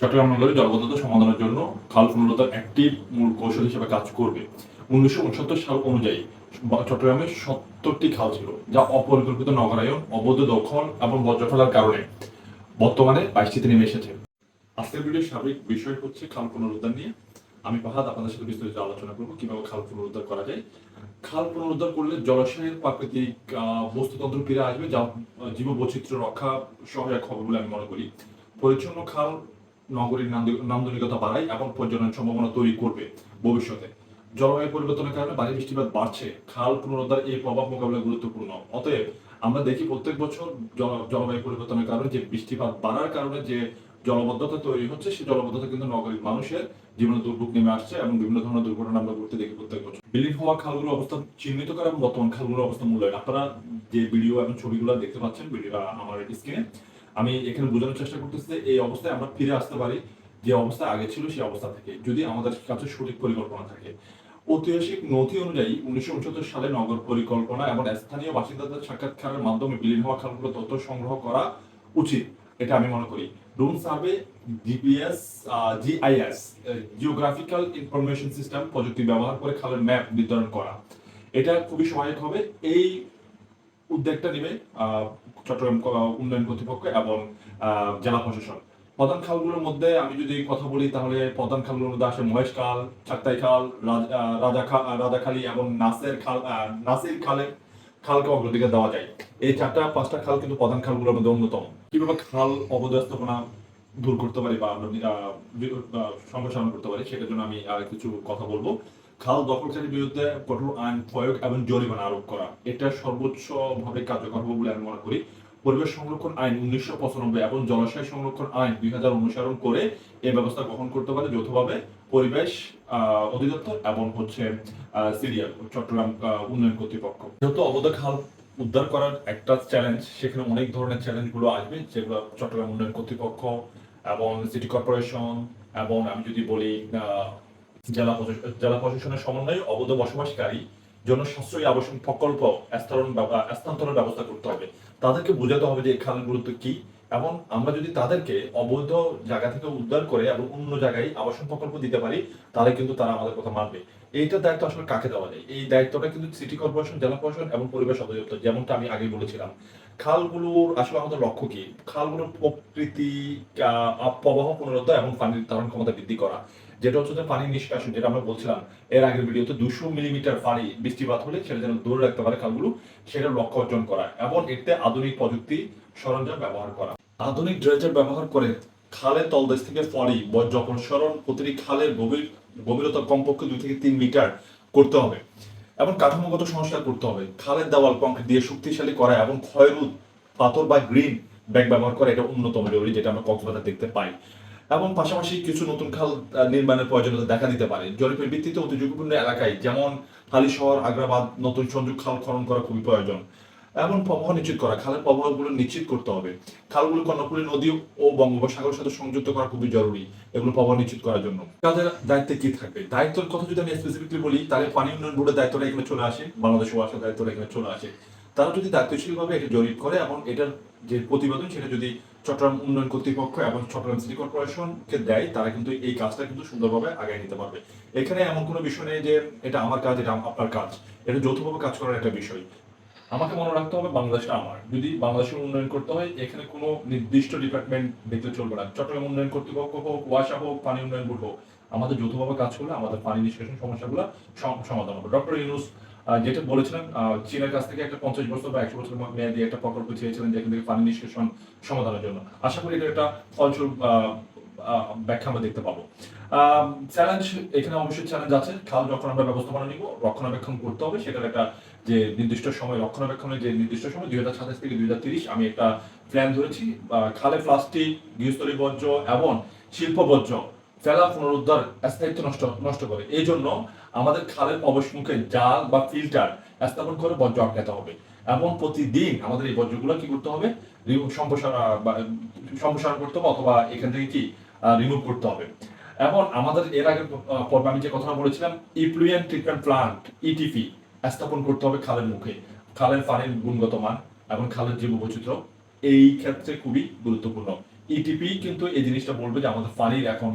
চট্টগ্রাম নগরে জলবদ্ধতা সমাধানের জন্য খাল পুনরুদ্ধার একটি মূল কৌশল হিসেবে কাজ করবে। উনিশশো উনসত্তর সাল অনুযায়ী চট্টগ্রামে সত্তরটি খাল ছিল, যা অপরিকল্পিত নগরায়ন অবৈধ দখল এবং কারণে বর্তমানে বাইশটিতে নেমে এসেছে। আজকের ভিডিওর বিষয় হচ্ছে খাল পুনরুদ্ধার নিয়ে। আমি পাহাদ আপনাদের সাথে বিস্তারিত আলোচনা করব, কীভাবে খাল পুনরুদ্ধার করা যায়। খাল পুনরুদ্ধার করলে জলাশয়ের প্রাকৃতিক বস্তুতন্ত্র ফিরে আসবে, যা জীব বৈচিত্র্য রক্ষা সহায়ক হবে বলে আমি মনে করি। পরিচ্ছন্ন খাল নগরীর নান্দনিকতা বাড়ায় এবং পর্যটন সম্ভাবনা তৈরি করবে ভবিষ্যতে। জলবায়ু পরিবর্তনের কারণে ভারী বৃষ্টিপাত বাড়ছে। খাল পুনরুদ্ধার এই প্রভাব মোকাবেলা গুরুত্বপূর্ণ। অতএব আমরা দেখি প্রত্যেক বছর জলবায়ু পরিবর্তনের কারণে যে বৃষ্টিপাত বাড়ার কারণে যে জলবদ্ধতা তৈরি হচ্ছে, সেই জলবদ্ধতা কিন্তু নগরীর মানুষের জীবনে দুর্ভোগ নেমে আসছে এবং বিভিন্ন ধরনের দুর্ঘটনা আমরা ঘটতে দেখি প্রত্যেক বছর। বিলীন হওয়া খালগুলোর অবস্থা চিহ্নিত করা এবং বর্তমান খালগুলোর অবস্থা মূল্যায়ন। আপনারা যে ভিডিও এবং ছবিগুলো দেখতে পাচ্ছেন ভিডিও আমার স্ক্রিনে আমি এখানে বোঝানোর চেষ্টা করতেছি এই অবস্থায় আমরা ফিরে আসতে পারি, যে অবস্থা আগে ছিল সেই অবস্থা থেকে, যদি আমাদের কাছে সঠিক পরিকল্পনা থাকে। ঐতিহাসিক নথি অনুযায়ী উনিশশো উনসত্তর সালে নগর পরিকল্পনা এবং স্থানীয় বাসিন্দাদের সাক্ষাৎকারের মাধ্যমে বিলীন হওয়া খালগুলো তথ্য সংগ্রহ করা উচিত, এটা আমি মনে করি। Room survey, GPS GIS geographical information system প্রযুক্তি ব্যবহার করে খালের ম্যাপ নির্ধারণ করা। এটা খুবই সহায়ক হবে। এই উদ্যোগটা নেবে চট্টগ্রাম উন্নয়ন কর্তৃপক্ষ এবং জেলা প্রশাসন। প্রধান খালগুলোর মধ্যে আমি যদি কথা বলি, তাহলে প্রধান খালগুলোর মধ্যে আসে মহেশ খাল, চাকতাই খাল, রাজ- রাজাখালী এবং নাসের খাল নাসির খালে খালকে অগ্রাধিকার দেওয়া যায়। এই চারটা, পাঁচটা খাল কিন্তু প্রধান খালগুলোর মধ্যে অন্যতম। কীভাবে খাল অবদাস্তপনা দূর করতে পারি বা আমরা সম্প্রসারণ করতে পারি, সেটার জন্য আমি আর কিছু কথা বলব। খাল দখলকারীর বিরুদ্ধে কঠোর আইন প্রয়োগ এবং জরিমানা আরোপ করা। এটা সর্বোচ্চ ভাবে কার্যকর হবে বলে আমি মনে করি। পরিবেশ সংরক্ষণ আইন উনিশশো পঁচানব্বই এবং জলাশয় সংরক্ষণ আইন দুই হাজার অনুসরণ করে এই ব্যবস্থা গ্রহণ করতে পারে যৌথভাবে পরিবেশ অধিদপ্তর এবং হচ্ছে সিরিয়াল চট্টগ্রাম উন্নয়ন কর্তৃপক্ষ। যেহেতু অবৈধ খাল উদ্ধার করার একটা চ্যালেঞ্জ সেখানে অনেক ধরনের চ্যালেঞ্জগুলো আসবে, যেগুলো চট্টগ্রাম উন্নয়ন কর্তৃপক্ষ এবং সিটি কর্পোরেশন এবং আমি যদি বলি জেলা জেলা প্রশাসনের সমন্বয়ে অবৈধ বসবাসকারী জন্য সাশ্রয়ী আবাসন প্রকল্প স্থানান্তরের ব্যবস্থা করতে হবে। তাদেরকে বোঝাতে হবে যে খালের গুরুত্ব কি এবং আমরা যদি তাদেরকে অবৈধ জায়গা থেকে উদ্ধার করে এবং অন্য জায়গায় আবাসন প্রকল্প দিতে পারি, তাহলে কিন্তু তারা আমাদের কথা মানবে। এইটার দায়িত্ব আসলে কাকে দেওয়া যায়? এই দায়িত্বটা কিন্তু সিটি কর্পোরেশন জেলা প্রশাসন এবং পরিবেশ অধিদপ্তর, যেমনটা আমি আগে বলেছিলাম। খালগুলোর আসলে আমাদের লক্ষ্য কি? খালগুলোর প্রকৃতি প্রবাহ পুনরুদ্ধার এবং পানির ধারণ ক্ষমতা বৃদ্ধি করা। যেটা হচ্ছে পানি নিষ্কাশন, যেটা আমরা বলছিলাম, এর আগের ভিডিওতে দুশো মিলিমিটার পানি বৃষ্টিপাত হলে সেটা যেন দূরে রাখতে পারে খালগুলো সেটার লক্ষ্য অর্জন করা এবং এতে আধুনিক প্রযুক্তি সরঞ্জাম ব্যবহার করা। আধুনিক ড্রেজার ব্যবহার করে খালের তলদেশ থেকে ফলি বর্জ্য অপসারণ প্রতিটি খালের গভীর, গভীরতা কমপক্ষে দুই থেকে তিন মিটার করতে হবে এবং কাঠামোগত সংস্কার করতে হবে। খালের দেওয়াল কংক্রিট দিয়ে শক্তিশালী করা এবং ক্ষয়রোধ, পাথর বা গ্রিন ব্যাগ ব্যবহার করা, এটা অন্যতম জরুরি, যেটা আমরা কক্সবাজার দেখতে পাই। এবং পাশাপাশি কিছু নতুন খাল নির্মাণের প্রয়োজনীয়তা দেখা দিতে পারে। জরিপের ভিত্তিতে অতি ঝুঁকিপূর্ণ এলাকায় যেমন হালি শহর, আগ্রাবাদ, নতুন সংযোগ খাল খনন করা খুবই প্রয়োজন এবং প্রবাহ নিশ্চিত করা। খালের প্রবাহগুলো নিশ্চিত করতে হবে। খালগুলো কর্ণফুলী নদী ও বঙ্গোপসাগরের সাথে সংযুক্ত করা খুবই জরুরি এগুলো প্রবাহ নিশ্চিত করার জন্য। কাজের দায়িত্বে কি থাকবে? দায়িত্বের কথা যদি আমি স্পেসিফিকলি বলি, তাহলে পানি উন্নয়ন বোর্ডের দায়িত্বটা এখানে চলে আসে, বাংলাদেশ ওয়াসার দায়িত্বটা এখানে চলে আসে। তারা যদি দায়িত্বশীলভাবে এটা জরিপ করে এবং এটার যে প্রতিবেদন, সেটা যদি চট্টগ্রাম উন্নয়ন কর্তৃপক্ষ এবং চট্টগ্রাম সিটি কর্পোরেশনকে দেয়, তারা কিন্তু এই কাজটা কিন্তু সুন্দরভাবে আগায় নিতে পারবে। এখানে এমন কোনো বিষয় নেই যে এটা আমার কাজ, এটা আপনার কাজ। এটা যৌথভাবে কাজ করার একটা বিষয়। আমাকে মনে রাখতে হবে বাংলাদেশটা আমার। যদি বাংলাদেশের উন্নয়ন করতে হয়, এখানে কোনো নির্দিষ্ট ডিপার্টমেন্ট দেখলে চলবে না। চট্টগ্রাম উন্নয়ন কর্তৃপক্ষ হোক, ওয়াসা হোক, পানি উন্নয়ন বোর্ড হোক, আমাদের যৌথভাবে কাজ করলে আমাদের পানি নিষ্কাশন সমস্যাগুলো সম- সমাধান হবে। ডক্টর ইউনুস যেটা বলেছিলেন চীনের কাছ থেকে একটা পঞ্চাশ বছর বা একশো বছর মেয়াদি একটা প্রকল্প চেয়েছিলেন যেখান থেকে পানি নিষ্কাশন সমাধানের জন্য। আশা করি এটা একটা ফলস্বরূপ ব্যাখ্যা আমরা দেখতে পাবো। চ্যালেঞ্জ এখানে অবশ্যই চ্যালেঞ্জ আছে। খাল যখন আমরা ব্যবস্থাপনা নিব। রক্ষণাবেক্ষণ করতে হবে, সেটার একটা যে নির্দিষ্ট সময়, রক্ষণাবেক্ষণের যে নির্দিষ্ট সময়, দুই হাজার সাতাশ থেকে দুই হাজার তিরিশ আমি একটা প্ল্যান ধরেছি। খালে প্লাস্টিক গৃহস্থলী বর্জ্য এবং শিল্প বর্জ্য ফেলা পুনরুদ্ধার স্থায়িত্ব নষ্ট নষ্ট করে। এই জন্য আমাদের খালের প্রবেশমুখে জাল বা ফিল্টার স্থাপন করে বর্জ্য আটকাতে হবে। এবং প্রতিদিন আমাদের এই বর্জ্যগুলো কি করতে হবে? সম্প্রসারণ সম্প্রসারণ করতে হবে অথবা এখান থেকে কি রিমুভ করতে হবে। এবং আমাদের এর আগে পর্বে আমি যে কথা বলেছিলাম ইপ্লুয়েন্ট ট্রিটমেন্ট প্লান্ট ইটিপি স্থাপন করতে হবে খালের মুখে। খালের পানির গুণগত মান এবং খালের জীব বৈচিত্র্য এই ক্ষেত্রে খুবই গুরুত্বপূর্ণ। ইটিপি কিন্তু এই জিনিসটা বলবে যে আমাদের পানির এখন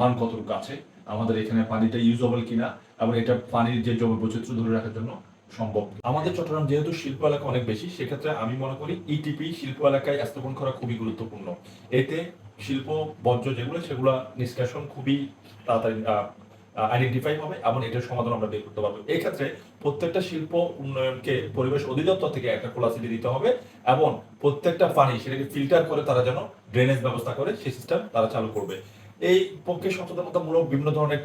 মান কতটুকু আছে। আমাদের এখানে পানিটা ইউজেবল কিনা এবং এটা পানির যে জৈব বৈচিত্র্য ধরে রাখার জন্য সম্ভব। আমাদের চট্টগ্রাম যেহেতু শিল্প এলাকা অনেক বেশি, সেক্ষেত্রে আমি মনে করি ইটিপি শিল্প এলাকায় স্থাপন করা খুবই গুরুত্বপূর্ণ। এতে শিল্প, বর্জ্য যেগুলো, সেগুলো নিষ্কাশন খুবই তাড়াতাড়ি আইডেন্টিফাই হবে এবং এটার সমাধান আমরা বের করতে পারব। এই ক্ষেত্রে প্রত্যেকটা শিল্প উন্নয়নকে পরিবেশ অধিদপ্তর থেকে একটা খোলাসিটি দিতে হবে এবং প্রত্যেকটা পানি সেটাকে ফিল্টার করে তারা যেন ড্রেনেজ ব্যবস্থা করে, সেই সিস্টেম তারা চালু করবে। এই পক্ষে সচেতনতামূলক বিভিন্ন ধরনের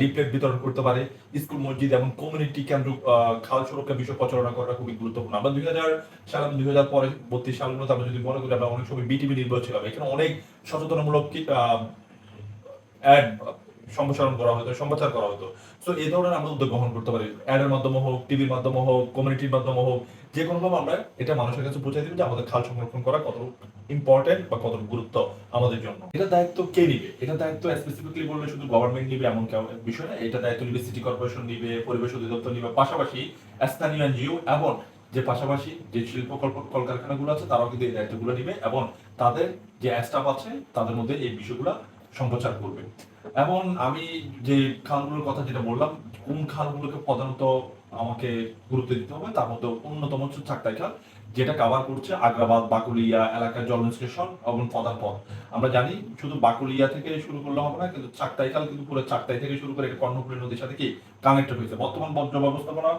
লিফলেট বিতরণ করতে পারে। স্কুল, মসজিদ এবং কমিউনিটি কেন্দ্র খাল সুরক্ষা বিষয় প্রচারণা করা খুবই গুরুত্বপূর্ণ। আমরা দুই হাজার সাল দুই হাজার পরে বত্রিশ সালগুলোতে আমরা যদি মনে করি, আমরা অনেক সময় বিটিভি নির্ভর ছিলাম এখানে অনেক সচেতনমূলক সম্প্রসারণ করা হতো, সম্প্রচার করা হতো। তো এই ধরনের আমরা উদ্যোগ গ্রহণ করতে পারি। অ্যাডের মাধ্যমে হোক টিভির মাধ্যমে হোক কমিউনিটির মাধ্যমে হোক, যে কোনো ভাবে আমরা এটা মানুষের কাছে পৌঁছে দিই যে আমাদের খাল সংরক্ষণ করা কত ইম্পর্টেন্ট বা কত গুরুত্ব আমাদের জন্য। এটা দায়িত্ব কে নিবে? এটা দায়িত্ব স্পেসিফিকলি বললে শুধু গভর্নমেন্ট নিবে এমন বিষয় না, এটা দায়িত্ব নিবে সিটি কর্পোরেশন নিবে, পরিবেশ অধিদপ্তর নিবে, পাশাপাশি স্থানীয় এনজিও এবং যে পাশাপাশি যে শিল্প কল- কলকারখানাগুলো আছে, তারাও কিন্তু এই দায়িত্বগুলো নিবে এবং তাদের যে স্টাফ আছে, তাদের মধ্যে এই বিষয়গুলো সম্প্রচার করবে। এবং আমি যে খালগুলোর কথা যেটা বললাম, কোন খালগুলোকে প্রধানত আমাকে গুরুত্ব দিতে হবে, তার মধ্যে অন্যতম হচ্ছে চাকতাই খাল, যেটা কভার করছে আগ্রাবাদ, বাকুলিয়া এলাকার জল নিষ্কাশন এবং প্রধান পথ আমরা জানি শুধু বাকুলিয়া থেকে শুরু করলে হবে না, কিন্তু চাকতাই খাল কিন্তু পুরো চাকতাই থেকে শুরু করে কর্ণফুলী নদীর সাথে কি কানেক্টেড হয়েছে। বর্তমান বজ্র ব্যবস্থাপনা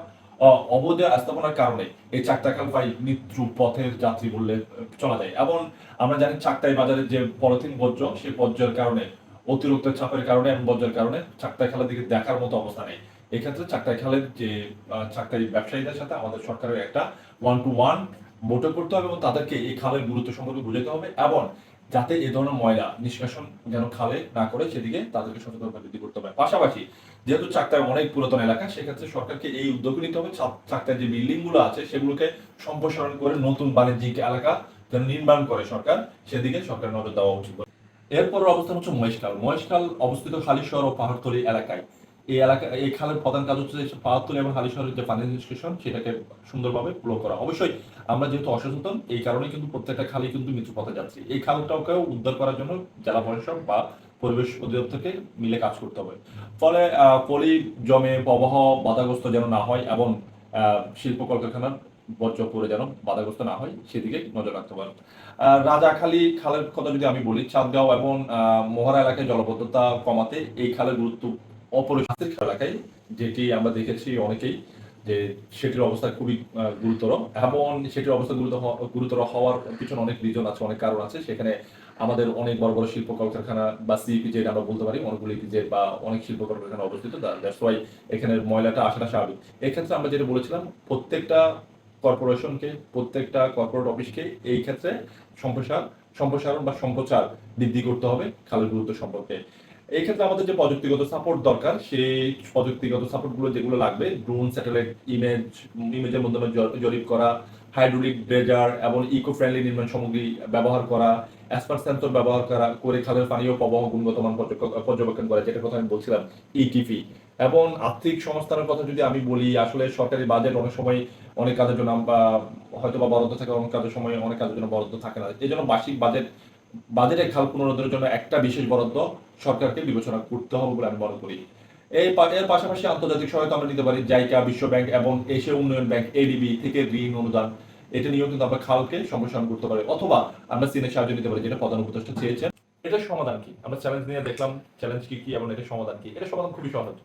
অবৈধ স্থাপনার কারণে এই চাকতাখাল পাই মৃত্যু পথের যাত্রী বললে চলা যায়। এবং আমরা জানি চাকতাই বাজারের যে পলিথিন বর্জ্য, সেই বর্জ্যের কারণে অতিরিক্ত চাপের কারণে এবং বজ্রের কারণে চাকতাই খালের দিকে দেখার মতো অবস্থা নেই। এক্ষেত্রে চাকতাই খালের যে চাকতাই ব্যবসায়ীদের সাথে আমাদের সরকারের একটা ওয়ান টু ওয়ান বৈঠক করতে হবে এবং তাদেরকে এই খালের গুরুত্ব সম্পর্কে বুঝাতে হবে এবং যাতে এ ধরনের ময়লা নিষ্কাশন যেন খালে না করে সেদিকে তাদেরকে সচেতনতা বৃদ্ধি করতে হবে। পাশাপাশি যেহেতু চাকতায় অনেক পুরাতন এলাকা, সেক্ষেত্রে সরকারকে এই উদ্যোগ নিতে হবে। চাক- চাকতায় যে বিল্ডিংগুলো আছে সেগুলোকে সম্প্রসারণ করে নতুন বাণিজ্যিক এলাকা যেন নির্মাণ করে সরকার, সেদিকে সরকার নজর দেওয়া উচিত এরপর অবস্থান হচ্ছে মহেশখাল। মহেশখাল অবস্থিত হালিশহর ও পাহাড়তলি এলাকায়। এই এলাকা এই খালের প্রধান কাজ হচ্ছে পাহাড়তলি এবং হালিশহরের যে পানি নিষ্কাশন, সেটাকে সুন্দরভাবে ফ্লো করা। অবশ্যই আমরা যেহেতু অসচেতন, এই কারণে কিন্তু প্রত্যেকটা খালি কিন্তু মৃত্যু পথে যাচ্ছে। এই খালটাকেও উদ্ধার করার জন্য জেলা প্রশাসক বা পরিবেশ অধিদপ্তরকে মিলে কাজ করতে হবে। ফলে পলি জমে প্রবাহ বাধাগ্রস্ত যেন না হয় এবং শিল্প কলকারখানার বর্জ্য পরে যেন বাধাগ্রস্ত না হয় সেদিকে নজর রাখতে পারেন রাজাখালী খালের কথা যদি আমি বলি, চাঁদগাঁও এবং মোহরা এলাকায় জলবদ্ধতা কমাতে এই খালের গুরুত্ব অপরিহার্যের এলাকায়, যেটি আমরা দেখেছি অনেকেই যে সেটির অবস্থা খুবই গুরুতর। এবং সেটির অবস্থা গুরুতর হওয়ার পিছনে অনেক রিজন আছে, অনেক কারণ আছে। সেখানে আমাদের অনেক বড় বড় শিল্প কলকারখানা বা সিপিজে আমরা বলতে পারি, অনেকগুলো যে বা অনেক শিল্প কলকারখানা অবস্থিত এখানে ময়লাটা আসাটা স্বাভাবিক। এক্ষেত্রে আমরা যেটা বলেছিলাম, প্রত্যেকটা কর্পোরেশনকে, প্রত্যেকটা কর্পোরেট অফিসকে এই ক্ষেত্রে সম্প্রসার, সম্প্রসারণ বা সম্প্রচার বৃদ্ধি করতে হবে খালের গুরুত্ব সম্পর্কে। এই ক্ষেত্রে আমাদের যে প্রযুক্তিগত সাপোর্ট দরকার, সেই প্রযুক্তিগত সাপোর্টগুলো যেগুলো লাগবে ড্রোন স্যাটেলাইট ইমেজ ইমেজের মাধ্যমে জরিপ করা হাইড্রোলিক ড্রেজার এবং ইকো ফ্রেন্ডলি নির্মাণ সামগ্রী ব্যবহার করা অ্যাসপার সেন্সর ব্যবহার করা, করে খালের পানীয় প্রবাহ গুণগত মান পর্যবেক্ষণ- পর্যবেক্ষণ করা যেটা কথা আমি বলছিলাম ইটিপি এবং আর্থিক সংস্থানের কথা যদি আমি বলি, আসলে সরকারি বাজেট অনেক সময় অনেক কাজের জন্য হয়তো বা বরাদ্দ থাকে, অনেক কাজের সময় অনেক কাজের জন্য বরাদ্দ থাকে না। এই জন্য বার্ষিক বাজেট বাজেটে খাল পুনরুদ্ধারের জন্য একটা বিশেষ বরাদ্দ সরকারকে বিবেচনা করতে হবে বলে আমি মনে করি। এই এর পাশাপাশি আন্তর্জাতিক সহায়তা আমরা নিতে পারি জাইকা বিশ্ব ব্যাংক এবং এশিয়া উন্নয়ন ব্যাংক এডিবি থেকে ঋণ অনুদান। এটা নিয়েও কিন্তু আমরা খালকে সম্প্রসারণ করতে পারি। অথবা আমরা চীনের সাহায্য নিতে পারি, যেটা প্রধান উপদেষ্টা চেয়েছেন। এটার সমাধান কি? আমরা চ্যালেঞ্জ নিয়ে দেখলাম চ্যালেঞ্জ কি কি এবং এটার সমাধান কি? এটা সমাধান খুবই সহজ।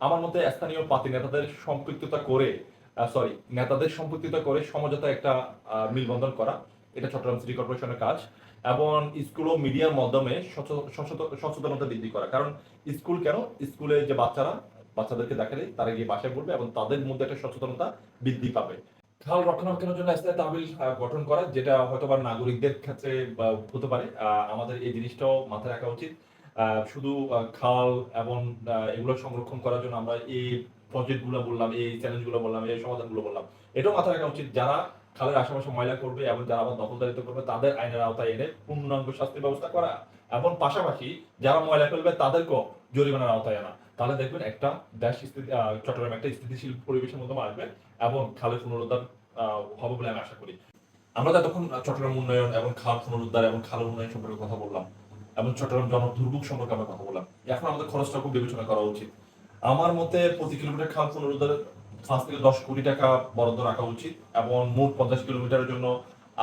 আমার মতে স্থানীয় পাতি নেতাদের সম্পৃক্ততা করে সরি নেতাদের সম্পৃক্ততা করে সমঝোতা একটা মিলবন্ধন করা, এটা চট্টগ্রাম সিটি কর্পোরেশনের কাজ, এবং স্কুল ও মিডিয়ার মাধ্যমে সচেত- সচেত- সচেতনতা বৃদ্ধি করা। কারণ স্কুল কেন? স্কুলে যে বাচ্চারা, বাচ্চাদেরকে দেখালে তারা গিয়ে বাসায় পড়বে এবং তাদের মধ্যে একটা সচেতনতা বৃদ্ধি পাবে। খাল রক্ষণাবেক্ষণের জন্য স্থায়ী তহবিল গঠন করা, যেটা হয়তো বা নাগরিকদের ক্ষেত্রে হতে পারে আমাদের এই জিনিসটাও মাথায় রাখা উচিত। শুধু খাল এবং এগুলো সংরক্ষণ করার জন্য আমরা এই প্রজেক্টগুলো বললাম, এই চ্যালেঞ্জগুলো বললাম, এই সমাধানগুলো বললাম। এটাও মাথায় রাখা উচিত, যারা খালের আশেপাশে ময়লা করবে এবং যারা আবার দখলদারিত্ব করবে, তাদের আইনের আওতায় এনে পূর্ণাঙ্গ শাস্তির ব্যবস্থা করা। এবং পাশাপাশি যারা ময়লা ফেলবে, তাদেরকেও জরিমানার আওতায় আনা। তাহলে দেখবেন একটা দেশ স্থিতি চট্টগ্রাম একটা স্থিতিশীল পরিবেশের মধ্যে আসবে এবং খালের পুনরুদ্ধার হবে বলে আমি আশা করি। আমরা তো এতক্ষণ চট্টগ্রাম উন্নয়ন এবং খাল পুনরুদ্ধার এবং খাল উন্নয়ন সম্পর্কে কথা বললাম। এবং চট্টগ্রাম জন দুর্ভোগ সম্পর্কে আমরা কথা বললাম। এখন আমাদের খরচটা খুব বিবেচনা করা উচিত। আমার মতে প্রতি কিলোমিটার খাল পুনরুদ্ধার পাঁচ থেকে দশ কোটি টাকা বরাদ্দ রাখা উচিত এবং মোট পঞ্চাশ কিলোমিটারের জন্য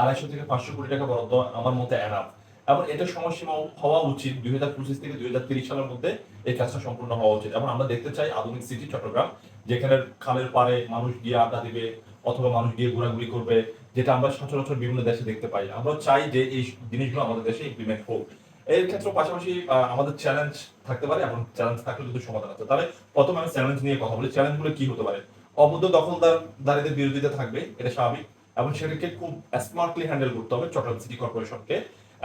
আড়াইশো থেকে পাঁচশো কোটি টাকা বরাদ্দ আমার মতে এনাফ। এবং এটা সময়সীমা হওয়া উচিত দুই হাজার পঁচিশ থেকে দুই হাজার তিরিশ সালের মধ্যে এই কাজটা সম্পূর্ণ হওয়া উচিত। এবং আমরা দেখতে চাই আধুনিক সিটি চট্টগ্রাম, যেখানে খালের পাড়ে মানুষ গিয়ে আড্ডা দিবে অথবা মানুষ গিয়ে ঘোরাঘুরি করবে, যেটা আমরা সচরাচর বিভিন্ন দেশে দেখতে পাই। আমরা চাই যে এই জিনিসগুলো আমাদের দেশে ইমপ্লিমেন্ট হোক। এর ক্ষেত্রে পাশাপাশি আমাদের চ্যালেঞ্জ থাকতে পারে এবং চ্যালেঞ্জ থাকলে যদি সমাধান আছে। তাহলে প্রথমে আমি চ্যালেঞ্জ নিয়ে কথা বলি। চ্যালেঞ্জগুলো কি হতে পারে? অবৈধ দখলদারদের বিরোধিতা থাকবে, এটা স্বাভাবিক। এবং সেটাকে খুব স্মার্টলি হ্যান্ডেল করতে হবে চট্টগ্রাম সিটি কর্পোরেশনকে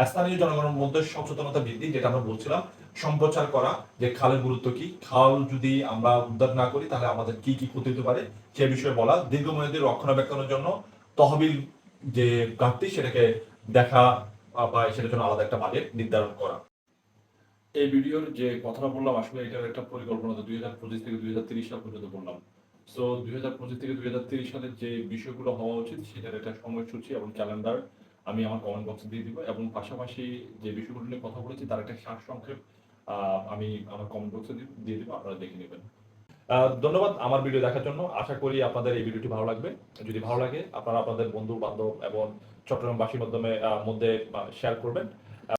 স্থানীয় জনগণের মধ্যে সচেতনতা বৃদ্ধি, যেটা আমরা বলছিলাম, সম্প্রচার করা, যে খালের গুরুত্ব কি? খাল যদি আমরা উদ্ধার না করি, তাহলে আমাদের কি কি ক্ষতি হতে পারে? সে বিষয়ে বলা, দীর্ঘমেয়াদী রক্ষণাবেক্ষণের জন্য তহবিল যে ঘাটতি, সেটাকে দেখা বা সেটার জন্য আলাদা একটা বাজেট নির্ধারণ করা। এই ভিডিওর যে কথাটা বললাম, আসলে এটার একটা পরিকল্পনা তো দুই হাজার পঁচিশ থেকে দুই হাজার তিরিশ সাল পর্যন্ত বললাম। সো দুই হাজার পঁচিশ থেকে দুই হাজার তিরিশ সালের যে বিষয়গুলো হওয়া উচিত, সেটার একটা সময়সূচি এবং ক্যালেন্ডার আমি আমার কমেন্ট বক্সে দিয়ে দিব এবং পাশাপাশি যে বিষয়গুলো নিয়ে কথা বলেছি, তার একটা সার সংক্ষেপ আমি আমার কমেন্ট বক্সে দিয়ে দিব, আপনারা দেখে নেবেন। ধন্যবাদ আমার ভিডিও দেখার জন্য। আশা করি আপনাদের এই ভিডিওটি ভালো লাগবে। যদি ভালো লাগে, আপনারা আপনাদের বন্ধু বান্ধব এবং চট্টগ্রামবাসীর মাধ্যমে মধ্যে শেয়ার করবেন।